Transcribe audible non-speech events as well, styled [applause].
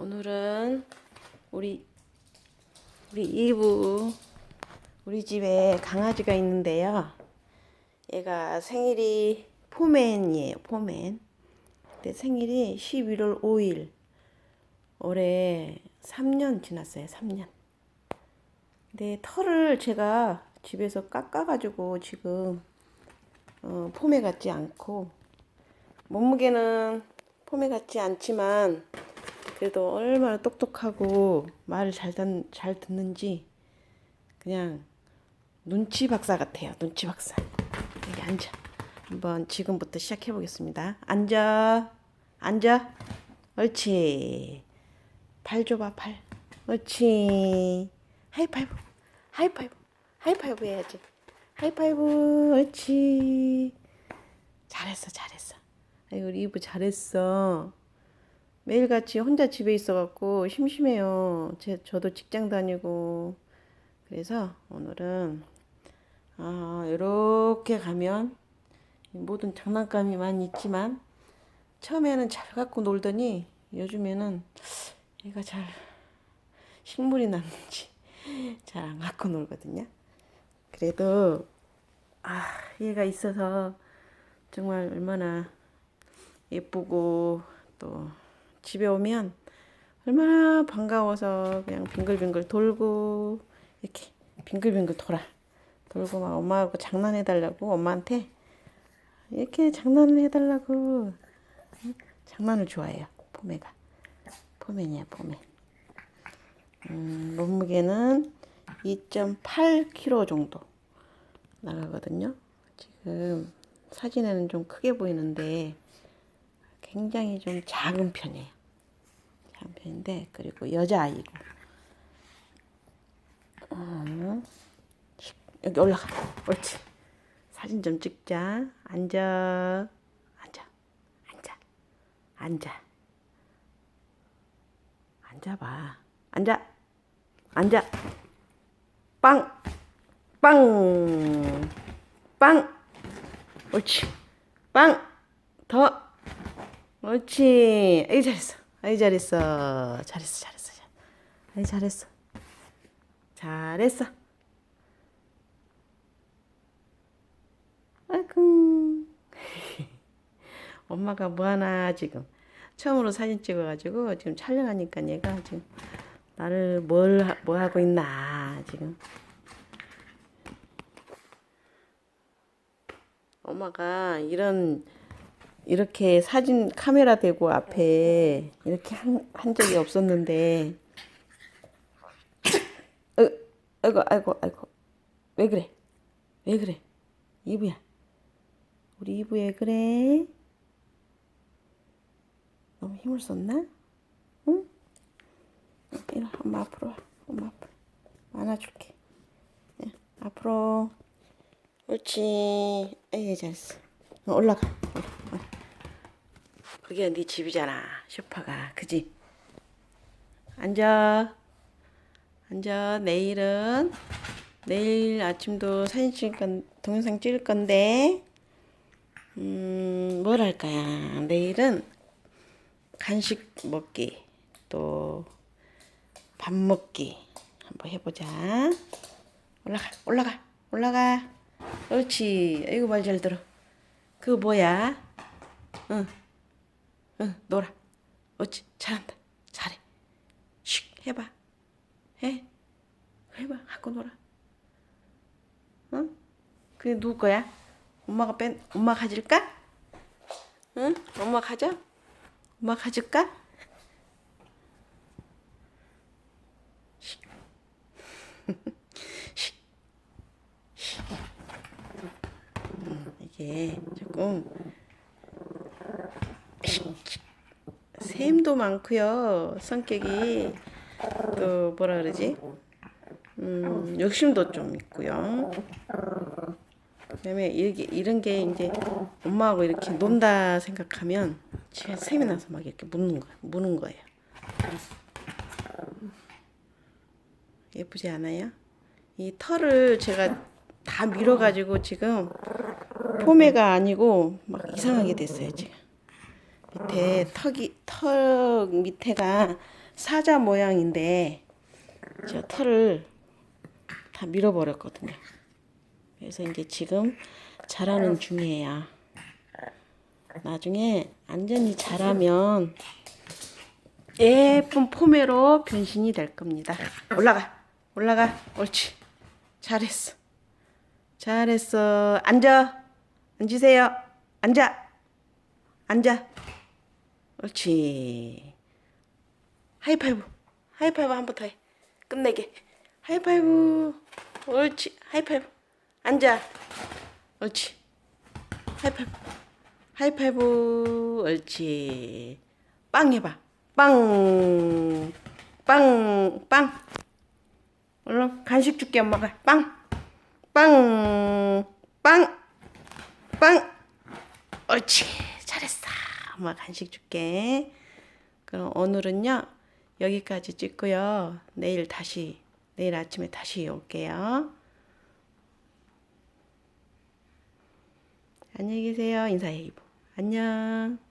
오늘은 우리 우리 이브 우리 집에 강아지가 있는데요. 얘가 생일이 포맨이에요. 포맨. 근데 생일이 11월 5일. 올해 3년 지났어요. 3년. 근데 털을 제가 집에서 깎아가지고 지금 어, 포메 같지 않고 몸무게는 포메 같지 않지만 그래도 얼마나 똑똑하고 말을 잘, 듣, 잘 듣는지 그냥 눈치 박사 같아요. 눈치 박사. 여기 앉아. 한번 지금부터 시작해 보겠습니다. 앉아. 앉아. 옳지. 발 줘봐, 팔. 옳지. 하이파이브. 하이파이브. 하이파이브 해야지. 하이파이브. 옳지. 잘했어, 잘했어. 아이고, 우리 이브 잘했어. 매일같이 혼자 집에 있어갖고 심심해요. 제, 저도 직장 다니고. 그래서 오늘은, 아, 이렇게 가면 모든 장난감이 많이 있지만, 처음에는 잘 갖고 놀더니 요즘에는 얘가 잘 식물이 났는지 [laughs] 잘 안 갖고 놀거든요. 그래도, 아, 얘가 있어서 정말 얼마나 예쁘고 또 집에 오면 얼마나 반가워서 그냥 빙글빙글 돌고 이렇게 빙글빙글 돌아. 돌고 막 엄마하고 장난해 달라고 엄마한테 이렇게 장난을 해 달라고. 장난을 좋아해요 포메가. 포맨이야 포맨 음, 몸무게는 2.8kg 정도 나가거든요. 지금 사진에는 좀 크게 보이는데 굉장히 좀 작은 편이에요. 작은 편인데 그리고 여자아이고. 어, 여기 올라가. 옳지. 사진 좀 찍자. 앉아. 앉아. 앉아. 앉아. 앉아봐. 앉아. 앉아. 빵. 빵, 빵, 옳지, 빵, 더, 옳지. 아이 잘했어. 아이 잘했어. 잘했어. 잘했어. 잘- 아이 잘했어. 잘했어. 아이고. [laughs] 엄마가 뭐 하나 지금 처음으로 사진 찍어가지고 지금 촬영하니까 얘가 지금 나를 뭘 뭐 하고 있나 지금. 엄마가 이런 이렇게 사진 카메라 대고 앞에 이렇게 한, 한 적이 없었는데. 어, 아이고 아이고 아이고. 왜 그래? 왜 그래? 이브야. 우리 이브 왜 그래? 너무 힘을 썼나? 응? 이리 와, 엄마 앞으로 와. 엄마 앞으로. 안아줄게. 예, 앞으로. 옳지. 에이 잘했어. 어, 올라가. 올라, 그게 네 집이잖아 쇼파가. 그지? 앉아. 앉아. 내일은 내일 아침도 사진 찍을 건 동영상 찍을 건데. 음 뭘 할까요 내일은 간식 먹기. 또 밥 먹기. 한번 해보자. 올라가 올라가 올라가. 옳지. 아이고 말잘 들어. 그거 뭐야? 응 응, 놀아. 옳지, 잘한다. 잘해. 슉, 해봐. 해. 해봐, 갖고 놀아. 응? 그게 누구 거야? 엄마가 뺀, 엄마 가질까? 응? 엄마 가져? 엄마 가질까? [laughs] 음, 이게 조금 샘도 많고요. 성격이 또 뭐라 그러지? 음, 욕심도 좀 있고요. 그다음에 이게 이런 게 이제 엄마하고 이렇게 논다 생각하면 집에 샘이 나서 막 이렇게 무는 거 무는 거예요. 예쁘지 않아요? 이 털을 제가 다 밀어가지고 지금 포메가 아니고 막 이상하게 됐어요 지금. 밑에 턱이 턱 밑에가 사자 모양인데 저 털을 다 밀어버렸거든요. 그래서 이제 지금 자라는 중이에요. 나중에 완전히 자라면 예쁜 포메로 변신이 될 겁니다. 올라가, 올라가, 옳지. 잘했어. 잘했어. 앉아. 앉으세요. 앉아. 앉아. 옳지. 하이파이브. 하이파이브 한 번 더 해. 끝내게. 하이파이브. 옳지. 하이파이브. 앉아. 옳지. 하이파이브. 하이파이브. 옳지. 빵 해봐. 빵. 빵. 빵. 얼른 간식 줄게 엄마가. 빵. 빵. 빵. 빵. 옳지. 잘했어. 엄마 간식 줄게. 그럼 오늘은요. 여기까지 찍고요. 내일 다시 내일 아침에 다시 올게요. 안녕히 계세요. 인사해 이보. 안녕.